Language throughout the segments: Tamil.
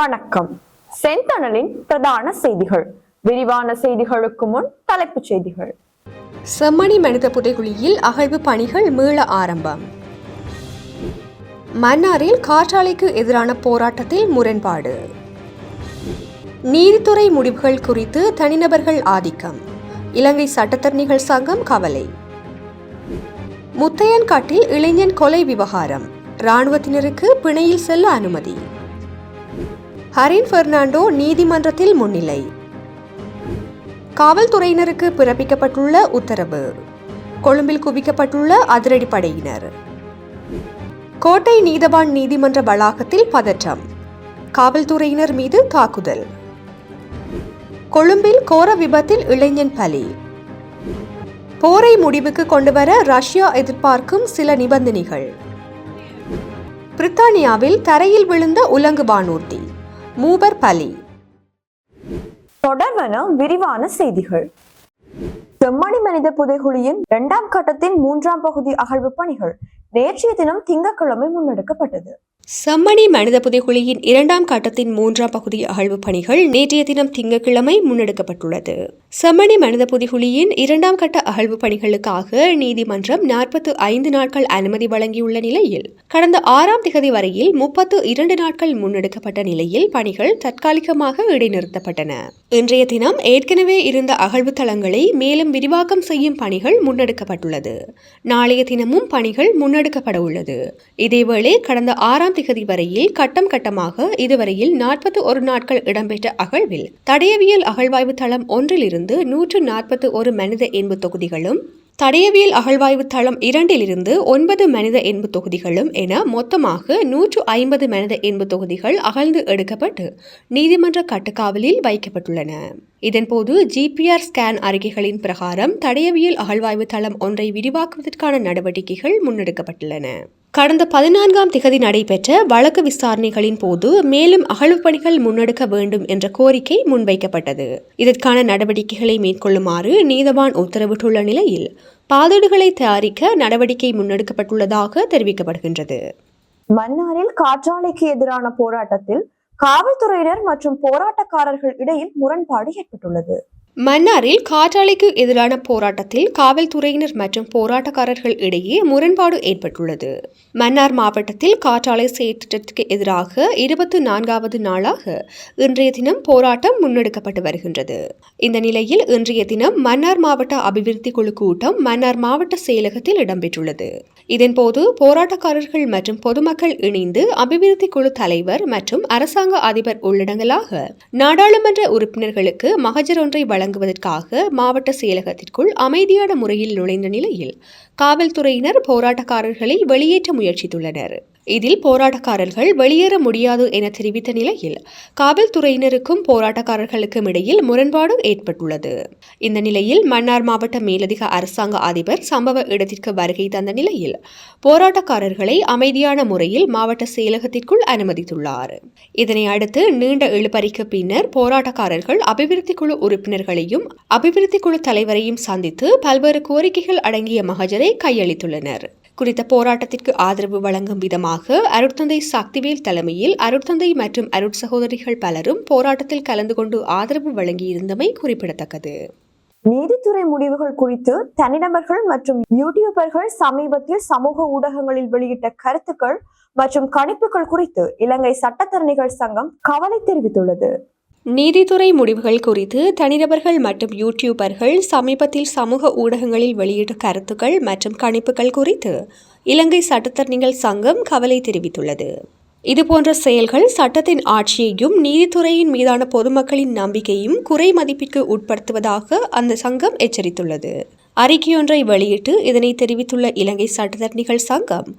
வணக்கம். செந்தணலின் பிரதான செய்திகள். விரிவான செய்திகளுக்கு முன் தலைப்புச் செய்திகள். செம்மணி மனித புதைகுழியில் அகழ்வு பணிகள் மீள ஆரம்பம். மன்னாரில் காற்றாலைக்கு எதிரான போராட்டத்தில் முரண்பாடு. நீதித்துறை முடிவுகள் குறித்து தனிநபர்கள் ஆதிக்கம். இலங்கை சட்டத்தரணிகள் சங்கம் கவலை. முத்தையன்காட்டில் இளைஞன் கொலை விவகாரம். இராணுவத்தினருக்கு பிணையில் செல்ல அனுமதி. ஹரின் பெர்னாண்டோ நீதிமன்றத்தில் முன்னிலை. காவல்துறையினருக்கு பிறப்பிக்கப்பட்டுள்ள உத்தரவு. கொழும்பில் குவிக்கப்பட்டுள்ள அதிரடிப்படையினர் கோட்டை நீதவான் நீதிமன்ற வளாகத்தில் பதற்றம். காவல்துறையினர் மீது தாக்குதல். கொழும்பில் கோர விபத்தில் இளைஞன் பலி. போரை முடிவுக்கு கொண்டுவர ரஷ்யா எதிர்பார்க்கும் சில நிபந்தனைகள். பிரித்தானியாவில் தரையில் விழுந்த உலங்கு வானூர்தி. மூவர் பலி. தொடர்வன விரிவான செய்திகள். செம்மணி மனித புதைகுழியின் இரண்டாம் கட்டத்தின் மூன்றாம் பகுதி அகழ்வு பணிகள் நேற்றைய தினம் திங்கட்கிழமை முன்னெடுக்கப்பட்டது. சம்மணி மனித புதைகுழியின் இரண்டாம் கட்டத்தின் மூன்றாம் பகுதி அகழ்வு பணிகள் நேற்றைய தினம் திங்கட்கிழமை முன்னெடுக்கப்பட்டுள்ளது. சம்மணி மனித புதைகுழியின் இரண்டாம் கட்ட அகழ்வு பணிகளுக்காக நீதிமன்றம் நாற்பத்து ஐந்து நாட்கள் அனுமதி வழங்கியுள்ள நிலையில் கடந்த ஆறாம் திகதி வரையில் முப்பத்து இரண்டு நாட்கள் முன்னெடுக்கப்பட்ட நிலையில் பணிகள் தற்காலிகமாக இடைநிறுத்தப்பட்டன. இன்றைய தினம் ஏற்கனவே இருந்த அகழ்வு தளங்களை மேலும் விரிவாக்கம் செய்யும் பணிகள் முன்னெடுக்கப்பட்டுள்ளது. நாளைய தினமும் பணிகள் முன்னெடுக்கப்பட உள்ளது. இதேவேளை கடந்த ஆறாம் திகதி வரையில் கட்டம் கட்டமாக இதுவரையில் நாற்பத்தி ஒரு நாட்கள் இடம்பெற்ற அகழ்வில் தடயவியல் அகழ்வாய்வு தளம் ஒன்றிலிருந்து நூற்று நாற்பத்தி ஒரு மனித எண்பு தொகுதிகளும் தடயவியல் அகழ்வாய்வு தளம் இரண்டிலிருந்து ஒன்பது மனித எண்பு தொகுதிகளும் என மொத்தமாக நூற்று ஐம்பது மனித எண்பு தொகுதிகள் அகழ்ந்து எடுக்கப்பட்டு நீதிமன்ற கட்டுக்காவலில் வைக்கப்பட்டுள்ளன. இதன்போது ஜிபிஆர் ஸ்கேன் அறிக்கைகளின் பிரகாரம் தடயவியல் அகழ்வாய்வு தளம் ஒன்றை விரிவாக்குவதற்கான நடவடிக்கைகள் முன்னெடுக்கப்பட்டுள்ளன. கடந்த பதினான்காம் திகதி நடைபெற்ற வழக்கு விசாரணைகளின் போது மேலும் அகழ்வு பணிகள் முன்னெடுக்க வேண்டும் என்ற கோரிக்கை முன்வைக்கப்பட்டது. இதற்கான நடவடிக்கைகளை மேற்கொள்ளுமாறு நீதவான் உத்தரவிட்டுள்ள நிலையில் பாதடுகளை தயாரிக்க நடவடிக்கை முன்னெடுக்கப்பட்டுள்ளதாக தெரிவிக்கப்படுகின்றது. மன்னாரில் காற்றாலைக்கு எதிரான போராட்டத்தில் காவல்துறையினர் மற்றும் போராட்டக்காரர்கள் இடையில் முரண்பாடு ஏற்பட்டுள்ளது. மன்னாரில் காற்றாலைக்கு எதிரான போராட்டத்தில் காவல்துறையினர் மற்றும் போராட்டக்காரர்கள் இடையே முரண்பாடு ஏற்பட்டுள்ளது. மன்னார் மாவட்டத்தில் காற்றாலை செயற்திட்டத்திற்கு எதிராக இருபத்தி நான்காவது நாளாக இன்றைய தினம் போராட்டம் முன்னெடுக்கப்பட்டு வருகின்றது. இந்த நிலையில் இன்றைய தினம் மன்னார் மாவட்ட அபிவிருத்தி குழு கூட்டம் மன்னார் மாவட்ட செயலகத்தில் இடம்பெற்றுள்ளது. இதன்போது போராட்டக்காரர்கள் மற்றும் பொதுமக்கள் இணைந்து அபிவிருத்தி குழு தலைவர் மற்றும் அரசாங்க அதிபர் உள்ளடங்கலாக நாடாளுமன்ற உறுப்பினர்களுக்கு மகஜர் ஒன்றை வழங்குவதற்காக மாவட்ட செயலகத்திற்குள் அமைதியான முறையில் நுழைந்த நிலையில் காவல்துறையினர் போராட்டக்காரர்களை வெளியேற்ற முயற்சித்துள்ளனர். இதில் போராட்டக்காரர்கள் வெளியேற முடியாது என தெரிவித்த நிலையில் காவல்துறையினருக்கும் போராட்டக்காரர்களுக்கும் இடையில் முரண்பாடு ஏற்பட்டுள்ளது. இந்த நிலையில் மன்னார் மாவட்ட மேலதிக அரசாங்க அதிபர் சம்பவ இடத்திற்கு வருகை தந்த நிலையில் போராட்டக்காரர்களை அமைதியான முறையில் மாவட்ட செயலகத்திற்குள் அனுமதித்துள்ளார். இதனை அடுத்து நீண்ட இழுபறிக்கு பின்னர் போராட்டக்காரர்கள் அபிவிருத்தி குழு உறுப்பினர்களையும் அபிவிருத்தி குழு தலைவரையும் சந்தித்து பல்வேறு கோரிக்கைகள் அடங்கிய மகஜரை கையளித்துள்ளனர். குறித்த போராட்டத்திற்கு ஆதரவு வழங்கும் விதமாக அருட்தந்தை சக்திவேல் தலைமையில் அருட்தந்தை மற்றும் அருட்சகோதரிகள் பலரும் போராட்டத்தில் கலந்து கொண்டு ஆதரவு வழங்கியிருந்தமை குறிப்பிடத்தக்கது. நீதித்துறை முடிவுகள் குறித்து தனிநபர்கள் மற்றும் யூடியூபர்கள் சமீபத்தில் சமூக ஊடகங்களில் வெளியிட்ட கருத்துக்கள் மற்றும் கணிப்புகள் குறித்து இலங்கை சட்டத்தரணிகள் சங்கம் கவலை தெரிவித்துள்ளது. நீதித்துறை முடிவுகள் குறித்து தனிநபர்கள் மற்றும் யூடியூபர்கள் சமீபத்தில் சமூக ஊடகங்களில் வெளியிட்ட கருத்துக்கள் மற்றும் கணிப்புகள் குறித்து இலங்கை சட்டத்தரணிகள் சங்கம் கவலை தெரிவித்துள்ளது. இதுபோன்ற செயல்கள் சட்டத்தின் ஆட்சியையும் நீதித்துறையின் மீதான பொதுமக்களின் நம்பிக்கையும் குறை மதிப்பிற்கு உட்படுத்துவதாக அந்த சங்கம் எச்சரித்துள்ளது. அறிக்கையொன்றை வெளியிட்டு இதனை தெரிவித்துள்ள இலங்கை சட்டத்தரணிகள் சங்கம்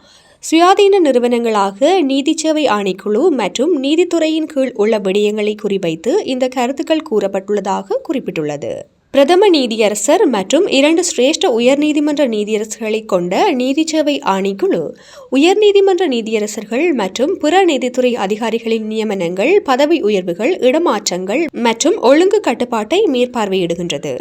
சுயாதீன நிறுவனங்களாக நீதி சேவை ஆணைக்குழு மற்றும் நீதித்துறையின் கீழ் உள்ள விடயங்களை குறிவைத்து இந்த கருத்துக்கள் கூறப்பட்டுள்ளதாக குறிப்பிட்டுள்ளது. பிரதம நீதியரசர் மற்றும் இரண்டு சிரேஷ்ட உயர்நீதிமன்ற நீதியரசர்களை கொண்ட நீதி சேவை ஆணைக்குழு உயர்நீதிமன்ற நீதியரசர்கள் மற்றும் பிற நீதித்துறை அதிகாரிகளின் நியமனங்கள் பதவி உயர்வுகள் இடமாற்றங்கள் மற்றும் ஒழுங்கு கட்டுப்பாட்டை மேற்பார்வையிடுகின்றது.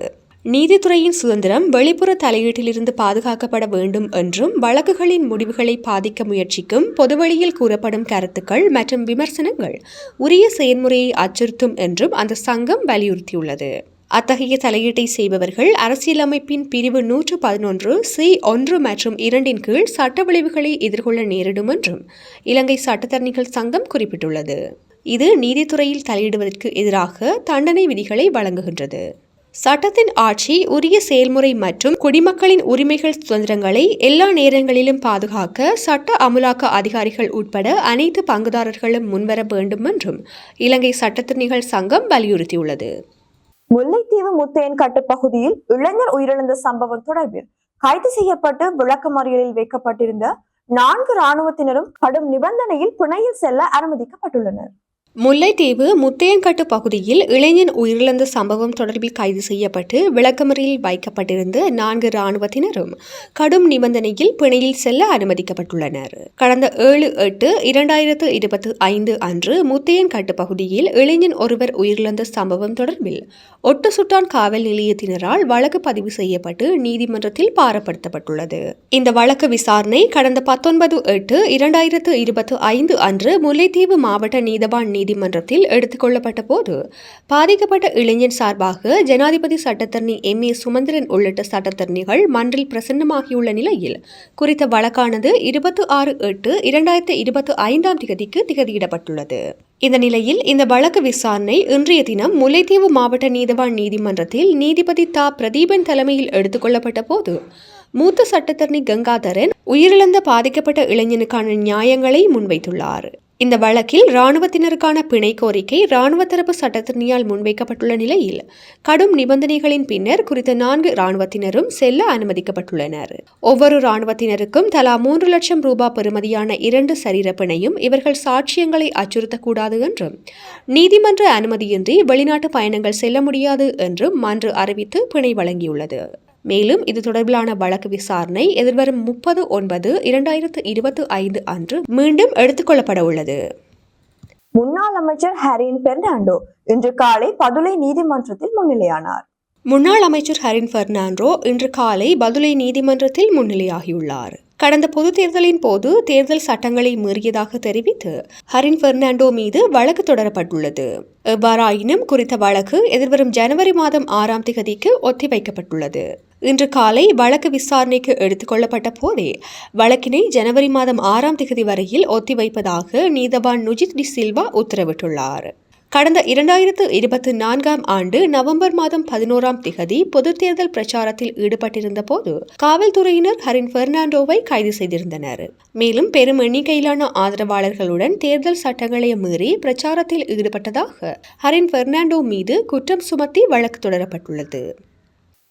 நீதித்துறையின் சுதந்திரம் வெளிப்புற தலையீட்டிலிருந்து பாதுகாக்கப்பட வேண்டும் என்றும் வழக்குகளின் முடிவுகளை பாதிக்க முயற்சிக்கும் பொதுவெளியில் கூறப்படும் கருத்துக்கள் மற்றும் விமர்சனங்கள் உரிய செயல்முறையை அச்சுறுத்தும் என்றும் அந்த சங்கம் வலியுறுத்தியுள்ளது. அத்தகைய தலையீட்டை செய்பவர்கள் அரசியலமைப்பின் பிரிவு நூற்று பதினொன்று சி ஒன்று மற்றும் இரண்டின் கீழ் சட்ட விளைவுகளை எதிர்கொள்ள நேரிடும் என்றும் இலங்கை சட்டத்தரணிகள் சங்கம் குறிப்பிட்டுள்ளது. இது நீதித்துறையில் தலையிடுவதற்கு எதிராக தண்டனை விதிகளை வழங்குகின்றது. சட்டத்தின் ஆட்சி உரிய செயல்முறை மற்றும் குடிமக்களின் உரிமைகள் சுதந்திரங்களை எல்லா நேரங்களிலும் பாதுகாக்க சட்ட அமுலாக்க அதிகாரிகள் உட்பட அனைத்து பங்குதாரர்களும் முன்வர வேண்டும் என்றும் இலங்கை சட்டத்தரணிகள் சங்கம் வலியுறுத்தியுள்ளது. முல்லைத்தீவு முத்தையன் பகுதியில் இளைஞர் உயிரிழந்த சம்பவம் தொடர்பில் கைது செய்யப்பட்டு விளக்கமறியலில் வைக்கப்பட்டிருந்த நான்கு இராணுவத்தினரும் கடும் நிபந்தனையில் பிணையில் செல்ல அனுமதிக்கப்பட்டுள்ளனர். முல்லைத்தீவு முத்தையன்கட்டு பகுதியில் இளைஞன் உயிரிழந்த சம்பவம் தொடர்பில் கைது செய்யப்பட்டு விளக்கமறியில் வைக்கப்பட்டிருந்த நான்கு இராணுவத்தினரும் கடும் நிபந்தனையில் பிணையில் செல்ல அனுமதிக்கப்பட்டுள்ளனர். கடந்த ஏழு எட்டு இரண்டாயிரத்து இருபத்தி ஐந்து அன்று முத்தையன்கட்டு பகுதியில் இளைஞன் ஒருவர் உயிரிழந்த சம்பவம் தொடர்பில் ஒட்டு சுட்டான் காவல் நிலையத்தினரால் வழக்கு பதிவு செய்யப்பட்டு நீதிமன்றத்தில் பாரப்படுத்தப்பட்டுள்ளது. இந்த வழக்கு விசாரணை கடந்த பத்தொன்பது எட்டு இரண்டாயிரத்து இருபத்தி ஐந்து அன்று முல்லைத்தீவு மாவட்ட நீதவான் நீதிமன்றத்தில் எடுத்துக் கொள்ளப்பட்ட போது பாதிக்கப்பட்ட இளைஞன் சார்பாக ஜனாதிபதி சட்டத்தரணி எம் ஏ சுமந்திரன் உள்ளிட்ட சட்டத்தரணிகள் மன்றில் பிரசன்னமாகியுள்ள நிலையில் குறித்த வழக்கானது இருபத்தி ஆறு எட்டு இரண்டாயிரத்தி இருபத்தி ஐந்தாம் திகதிக்கு திகதியிடப்பட்டுள்ளது. இந்த நிலையில் இந்த வழக்கு விசாரணை இன்றைய தினம் முல்லைத்தீவு மாவட்ட நீதவான் நீதிமன்றத்தில் நீதிபதி தா. பிரதீபன் தலைமையில் எடுத்துக் கொள்ளப்பட்ட போது மூத்த சட்டத்தரணி கங்காதரன் உயிரிழந்த பாதிக்கப்பட்ட இளைஞனுக்கான நியாயங்களை முன்வைத்துள்ளார். இந்த வழக்கில் இராணுவத்தினருக்கான பிணை கோரிக்கை இராணுவ தரப்பு சட்டத்தினியால் முன்வைக்கப்பட்டுள்ள நிலையில் கடும் நிபந்தனைகளின் பின்னர் குறித்த நான்கு இராணுவத்தினரும் செல்ல அனுமதிக்கப்பட்டுள்ளனர். ஒவ்வொரு இராணுவத்தினருக்கும் தலா மூன்று லட்சம் ரூபாய் பெறுமதியான இரண்டு சரீர பிணையும் இவர்கள் சாட்சியங்களை அச்சுறுத்தக்கூடாது என்றும் நீதிமன்ற அனுமதியின்றி வெளிநாட்டு பயணங்கள் செல்ல முடியாது என்றும் மன்று அறிவித்து பிணை வழங்கியுள்ளது. மேலும் இது தொடர்பிலான வழக்கு விசாரணை எதிர்வரும் முப்பது ஒன்பது இரண்டாயிரத்து இருபத்தி ஐந்து அன்று மீண்டும் எடுத்துக்கொள்ளப்பட உள்ளது. முன்னாள் அமைச்சர் ஹரின் பெர்னாண்டோ இன்று காலை பதுளை நீதிமன்றத்தில் முன்னிலையானார். முன்னாள் அமைச்சர் ஹரின் பெர்னாண்டோ இன்று காலை பதுளை நீதிமன்றத்தில் முன்னிலையாகியுள்ளார். கடந்த பொது தேர்தலின் போது தேர்தல் சட்டங்களை மீறியதாக தெரிவித்து ஹரின் பெர்னாண்டோ மீது வழக்கு தொடரப்பட்டுள்ளது. எவ்வாறாயினும் குறித்த வழக்கு எதிர்வரும் ஜனவரி மாதம் ஆறாம் திகதிக்கு ஒத்திவைக்கப்பட்டுள்ளது. இன்று காலை வழக்கு விசாரணைக்கு எடுத்துக் கொள்ளப்பட்ட போதே வழக்கினை ஜனவரி மாதம் ஆறாம் திகதி வரையில் ஒத்திவைப்பதாக நீதவான் நுஜித் டி சில்வா உத்தரவிட்டுள்ளார். கடந்த இரண்டாயிரத்து இருபத்தி நான்காம் ஆண்டு நவம்பர் மாதம் பதினோராம் திகதி பொது தேர்தல் பிரச்சாரத்தில் ஈடுபட்டிருந்த போது காவல்துறையினர் ஹரின் பெர்னாண்டோவை கைது செய்திருந்தனர். மேலும் பெரும் எண்ணிக்கையிலான ஆதரவாளர்களுடன் தேர்தல் சட்டங்களை மீறி பிரச்சாரத்தில் ஈடுபட்டதாக ஹரின் பெர்னாண்டோ மீது குற்றம் சுமத்தி வழக்கு தொடரப்பட்டுள்ளது.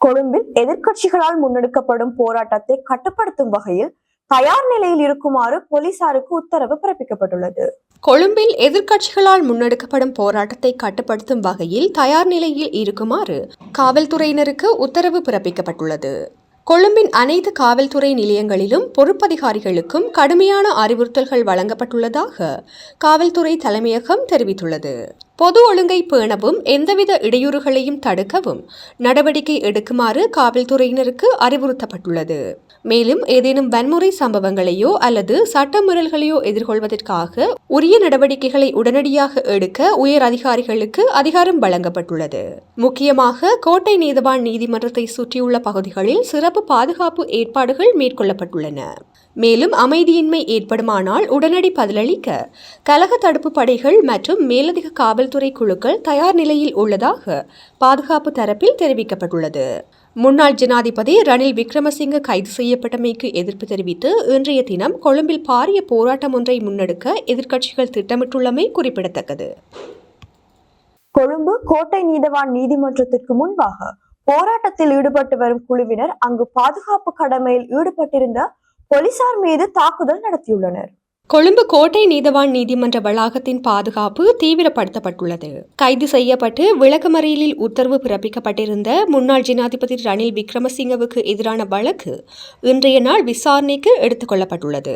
கொழும்பில் எதிர்க்கட்சிகளால் முன்னெடுக்கப்படும் போராட்டத்தை கட்டுப்படுத்தும் வகையில் தயார் நிலையில் இருக்குமாறு போலீசாருக்கு உத்தரவு பிறப்பிக்கப்பட்டுள்ளது. கொழும்பில் எதிர்க்கட்சிகளால் முன்னெடுக்கப்படும் போராட்டத்தை கட்டுப்படுத்தும் வகையில் தயார் நிலையில் இருக்குமாறு காவல்துறையினருக்கு உத்தரவு பிறப்பிக்கப்பட்டுள்ளது. கொழும்பின் அனைத்து காவல்துறை நிலையங்களிலும் பொறுப்பதிகாரிகளுக்கும் கடுமையான அறிவுறுத்தல்கள் வழங்கப்பட்டுள்ளதாக காவல்துறை தலைமையகம் தெரிவித்துள்ளது. பொது ஒழுங்கை பேணவும் எந்தவித இடையூறுகளையும் தடுக்கவும் நடவடிக்கை எடுக்குமாறு காவல்துறையினருக்கு அறிவுறுத்தப்பட்டுள்ளது. மேலும் ஏதேனும் வன்முறை சம்பவங்களையோ அல்லது சட்டமீறல்களையோ எதிர்கொள்வதற்காக உரிய நடவடிக்கைகளை உடனடியாக எடுக்க உயர் அதிகாரிகளுக்கு அதிகாரம் வழங்கப்பட்டுள்ளது. முக்கியமாக கோட்டை நீதவான் நீதிமன்றத்தை சுற்றியுள்ள பகுதிகளில் சிறப்பு பாதுகாப்பு ஏற்பாடுகள் மேற்கொள்ளப்பட்டுள்ளன. மேலும் அமைதியின்மை ஏற்படுமானால் உடனடி பதிலளிக்க கலக தடுப்பு படைகள் மற்றும் மேலதிக காவல்துறை குழுக்கள் தயார் நிலையில் உள்ளதாக பாதுகாப்பு தரப்பில் தெரிவிக்கப்பட்டுள்ளது. முன்னாள் ஜனாதிபதி ரணில் விக்ரமசிங்க கைது செய்யப்பட்டமைக்கு எதிர்ப்பு தெரிவித்து இன்றைய தினம் கொழும்பில் பாரிய போராட்டம் ஒன்றை முன்னெடுக்க எதிர்க்கட்சிகள் திட்டமிட்டுள்ளமை குறிப்பிடத்தக்கது. கொழும்பு கோட்டை நீதவான் நீதிமன்றத்திற்கு முன்பாக போராட்டத்தில் ஈடுபட்டு வரும் குழுவினர் அங்கு பாதுகாப்பு கடமையில் ஈடுபட்டிருந்த போலீசார் மீது தாக்குதல் நடத்தியுள்ளனர். கொழும்பு கோட்டை நீதவான் நீதிமன்ற வளாகத்தின் பாதுகாப்பு தீவிரப்படுத்தப்பட்டுள்ளது. கைது செய்யப்பட்டு விளக்கமறியலில் உத்தரவு பிறப்பிக்கப்பட்டிருந்த முன்னாள் ஜனாதிபதி ரணில் விக்ரமசிங்கவுக்கு எதிரான வழக்கு இன்றைய நாள் விசாரணைக்கு எடுத்துக் கொள்ளப்பட்டுள்ளது.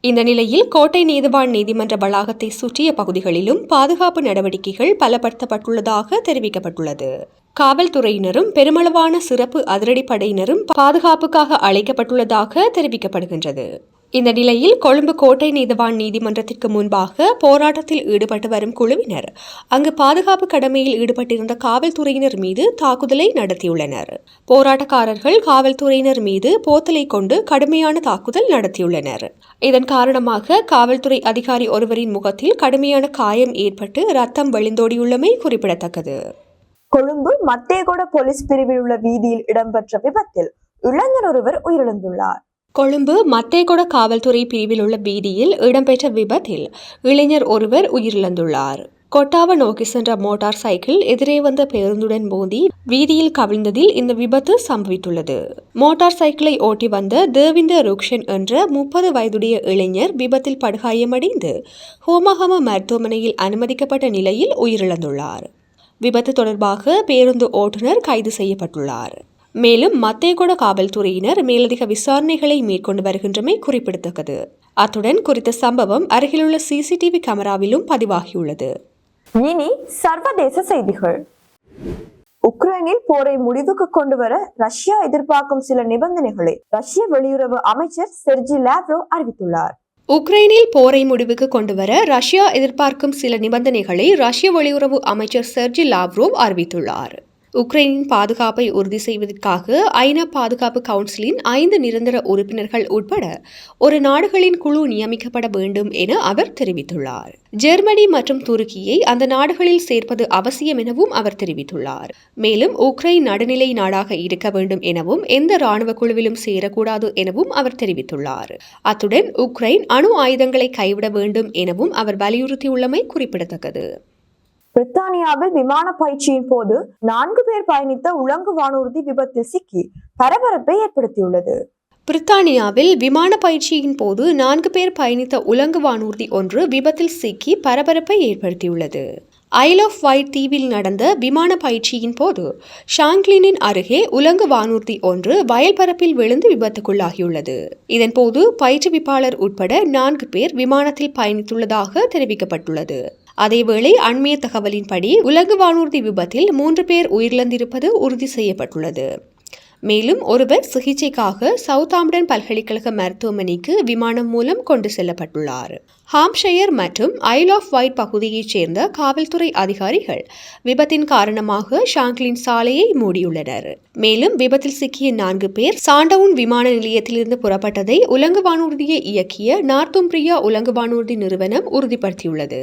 இந்த நிலையில் கோட்டை நீதிவான் நீதிமன்ற வளாகத்தை சுற்றிய பகுதிகளிலும் பாதுகாப்பு நடவடிக்கைகள் பலப்படுத்தப்பட்டுள்ளதாக தெரிவிக்கப்பட்டுள்ளது. காவல்துறையினரும் பெருமளவான சிறப்பு அதிரடிப்படையினரும் பாதுகாப்புக்காக அழைக்கப்பட்டுள்ளதாக தெரிவிக்கப்படுகின்றது. இந்த நிலையில் கொழும்பு கோட்டை நீதவான் நீதிமன்றத்திற்கு முன்பாக போராட்டத்தில் ஈடுபட்டு வரும் குழுவினர் அங்கு பாதுகாப்பு கடமையில் ஈடுபட்டிருந்த காவல்துறையினர் மீது தாக்குதலை நடத்தியுள்ளனர். போராட்டக்காரர்கள் காவல்துறையினர் மீது போத்தலை கொண்டு கடுமையான தாக்குதல் நடத்தியுள்ளனர். இதன் காரணமாக காவல்துறை அதிகாரி ஒருவரின் முகத்தில் கடுமையான காயம் ஏற்பட்டு ரத்தம் வழிந்தோடியுள்ளமை குறிப்பிடத்தக்கது. கொழும்பு மத்தேகொட போலீஸ் பிரிவில் உள்ள வீதியில் இடம்பெற்ற விபத்தில் இளைஞர் ஒருவர் உயிரிழந்துள்ளார். கொழும்பு மத்தேகொட காவல்துறை பிரிவில் உள்ள வீதியில் இடம்பெற்ற விபத்தில் இளைஞர் ஒருவர் உயிரிழந்துள்ளார். கொட்டாவ நோக்கி சென்ற மோட்டார் சைக்கிள் எதிரே வந்த பேருந்துடன் மோதி வீதியில் கவிழ்ந்ததில் இந்த விபத்து சம்பவித்துள்ளது. மோட்டார் சைக்கிளை ஓட்டி வந்த தேவிந்த ருக்ஷன் என்ற முப்பது வயதுடைய இளைஞர் விபத்தில் படுகாயமடைந்து ஹோமஹம மருத்துவமனையில் அனுமதிக்கப்பட்ட நிலையில் உயிரிழந்துள்ளார். விபத்து தொடர்பாக பேருந்து ஓட்டுநர் கைது செய்யப்பட்டுள்ளார். மேலும் மத்தேகொட காவல்துறையினர் மேலதிக விசாரணைகளை மேற்கொண்டு வருகின்றமை குறிப்பிடத்தக்கது. அத்துடன் குறித்த சம்பவம் அருகிலுள்ள சிசிடிவி கேமராவிலும் பதிவாகியுள்ளது. இனி சர்வதேச செய்திகள். உக்ரைனில் போரை முடிவுக்கு கொண்டு வர ரஷ்யா எதிர்பார்க்கும் சில நிபந்தனைகளை ரஷ்ய வெளியுறவு அமைச்சர் செர்ஜி லாவ்ரோ அறிவித்துள்ளார். உக்ரைனில் போரை முடிவுக்கு கொண்டுவர ரஷ்யா எதிர்பார்க்கும் சில நிபந்தனைகளை ரஷ்ய வெளியுறவு அமைச்சர் செர்ஜி லாவ்ரோவ் அறிவித்துள்ளார். உக்ரைனின் பாதுகாப்பை உறுதி செய்வதற்காக ஐநா பாதுகாப்பு கவுன்சிலின் ஐந்து நிரந்தர உறுப்பினர்கள் உட்பட ஒரு நாடுகளின் குழு நியமிக்கப்பட வேண்டும் என அவர் தெரிவித்துள்ளார். ஜெர்மனி மற்றும் துருக்கியை அந்த நாடுகளில் சேர்ப்பது அவசியம் எனவும் அவர் தெரிவித்துள்ளார். மேலும் உக்ரைன் நடுநிலை நாடாக இருக்க வேண்டும் எனவும் எந்த ராணுவ குழுவிலும் சேரக்கூடாது எனவும் அவர் தெரிவித்துள்ளார். அத்துடன் உக்ரைன் அணு ஆயுதங்களை கைவிட வேண்டும் எனவும் அவர் வலியுறுத்தியுள்ளமை குறிப்பிடத்தக்கது. பிரித்தானியாவில் விமான பயிற்சியின் போது நான்கு பேர் பயணித்த உலங்கு வானூர்தி விபத்தில் சிக்கி பரபரப்பை ஏற்படுத்தியுள்ளது. பிரித்தானியாவில் விமான பயிற்சியின் போது நான்கு பேர் பயணித்த உலங்கு வானூர்தி ஒன்று விபத்தில் சிக்கி பரபரப்பை ஏற்படுத்தியுள்ளது. ஐல் ஆஃப் வைட் தீவில் நடந்த விமான பயிற்சியின் போது ஷாங்க்லினின் அருகே உலங்கு வானூர்தி ஒன்று வயல் பரப்பில் விழுந்து விபத்துக்குள்ளாகியுள்ளது. இதன்போது பயிற்றுவிப்பாளர் உட்பட நான்கு பேர் விமானத்தில் பயணித்துள்ளதாக தெரிவிக்கப்பட்டுள்ளது. அதேவேளை அண்மைய தகவலின்படி உலக வானூர்தி விபத்தில் மூன்று பேர் உயிரிழந்திருப்பது உறுதி செய்யப்பட்டுள்ளது. மேலும் ஒருவர் சிகிச்சைக்காக சவுத்தாம்டன் பல்கலைக்கழக மருத்துவமனைக்கு விமானம் மூலம் கொண்டு செல்லப்பட்டுள்ளார். ஹாம்ஷயர் மற்றும் ஐல் ஆஃப் வைட் பகுதியைச் சேர்ந்த காவல்துறை அதிகாரிகள் விபத்தின் காரணமாக ஷாங்க்லின் சாலையை மூடியுள்ளனர். மேலும் விபத்தில் சிக்கிய நான்கு பேர் சாண்டவுன் விமான நிலையத்திலிருந்து புறப்பட்டதை உலங்கு வானூர்தியை இயக்கிய நார்த்தும்பிரியா உலங்கு வானூர்தி நிறுவனம் உறுதிப்படுத்தியுள்ளது.